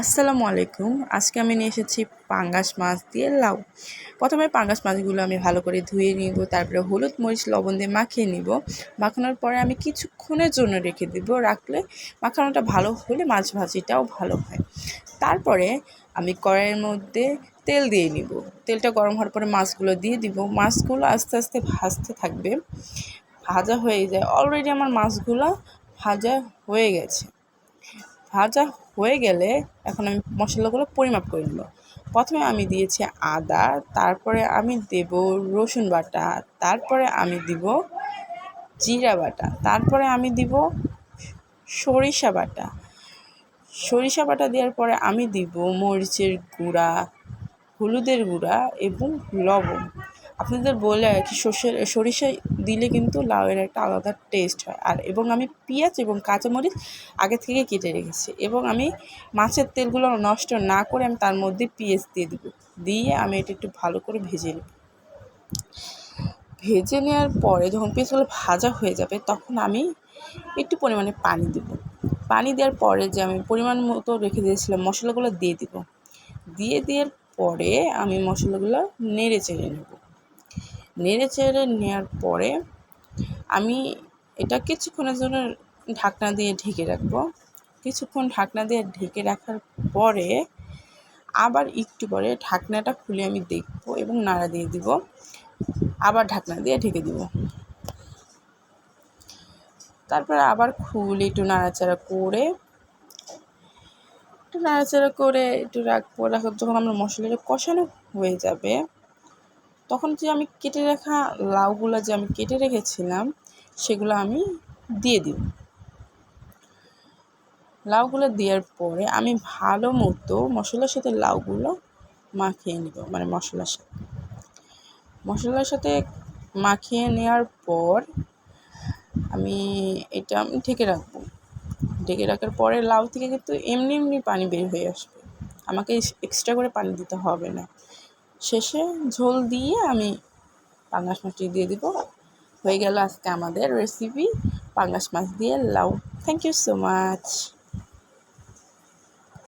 আসসালামু আলাইকুম। আজকে আমি নিয়ে এসেছি পাঙ্গাস মাছ দিয়ে লাউ। প্রথমে পাঙ্গাস মাছগুলো আমি ভালো করে ধুয়ে নিব, তারপরে হলুদ মরিচ, লবণ দিয়ে মাখিয়ে নিব। মাখানোর পরে আমি কিছুক্ষণের জন্য রেখে দিব, রাখলে মাখানোটা ভালো হলে মাছ ভাজিটাও ভালো হয়। তারপরে আমি কড়াইয়ের মধ্যে তেল দিয়ে নিব। তেলটা গরম হওয়ার পরে মাছগুলো দিয়ে দিব। মাছগুলো আস্তে আস্তে ভাজতে থাকবে। ভাজা হয়ে যায়। অলরেডি আমার মাছগুলো ভাজা হয়ে গেছে। ভাজা হয়ে গেলে এখন আমি মশলাগুলো পরিমাপ করে নেব। প্রথমে আমি দিয়েছি আদা, তারপরে আমি দেব রসুন বাটা, তারপরে আমি দিব জিরা বাটা, তারপরে আমি দিব সরিষা বাটা। সরিষা বাটা দেওয়ার পরে আমি দিব মরিচের গুঁড়া, হলুদের গুঁড়া এবং লবণ। আপনাদের বলে আর কি, সর্ষে, সরিষা দিলে কিন্তু লাউয়ের একটা আলাদা টেস্ট হয়। আর এবং আমি পেঁয়াজ এবং কাঁচামরিচ আগে থেকে কেটে রেখেছি এবং আমি মাছের তেলগুলো নষ্ট না করে আমি তার মধ্যে পেঁয়াজ দিয়ে দেবো। দিয়ে আমি এটা একটু ভালো করে ভেজে নেব। ভেজে নেওয়ার পরে যখন পেঁয়াজগুলো ভাজা হয়ে যাবে তখন আমি একটু পরিমাণে পানি দেবো। পানি দেওয়ার পরে যে আমি পরিমাণ মতো রেখে দিয়েছিলাম, মশলাগুলো দিয়ে দিব। দিয়ে দেওয়ার পরে আমি মশলাগুলো নেড়ে চেড়ে নেব। নেড়ে চেড়ে নেওয়ার পরে আমি এটা কিছুক্ষণের জন্য ঢাকনা দিয়ে ঢেকে রাখব। কিছুক্ষণ ঢাকনা দিয়ে ঢেকে রাখার পরে আবার একটু পরে ঢাকনাটা খুলে আমি দেখব এবং নাড়া দিয়ে দিব। আবার ঢাকনা দিয়ে ঢেকে দিব। তারপরে আবার খুলে একটু নাড়াচাড়া করে, একটু নাড়াচাড়া করে একটু রাখব রাখার যখন আমার মশলাটা কষানো হয়ে যাবে তখন যে আমি কেটে রাখা লাউগুলো যে আমি কেটে রেখেছিলাম, সেগুলো আমি দিয়ে দিব। লাউগুলো দেওয়ার পরে আমি ভালো মতো মশলার সাথে লাউগুলো মাখিয়ে নেব মানে মশলার সাথে। মশলার সাথে মাখিয়ে নেওয়ার পর আমি এটা আমি ঢেকে রাখব। ঢেকে রাখার পরে লাউ থেকে কিন্তু এমনি এমনি পানি বের হয়ে আসবে। আমাকে এক্সট্রা করে পানি দিতে হবে না। শেষে ঝোল দিয়ে আমি পাঙ্গাস মাছটি দিয়ে দিব। হয়ে গেল আজকে আমাদের রেসিপি পাঙ্গাস মাছ দিয়ে লাউ। Thank you so much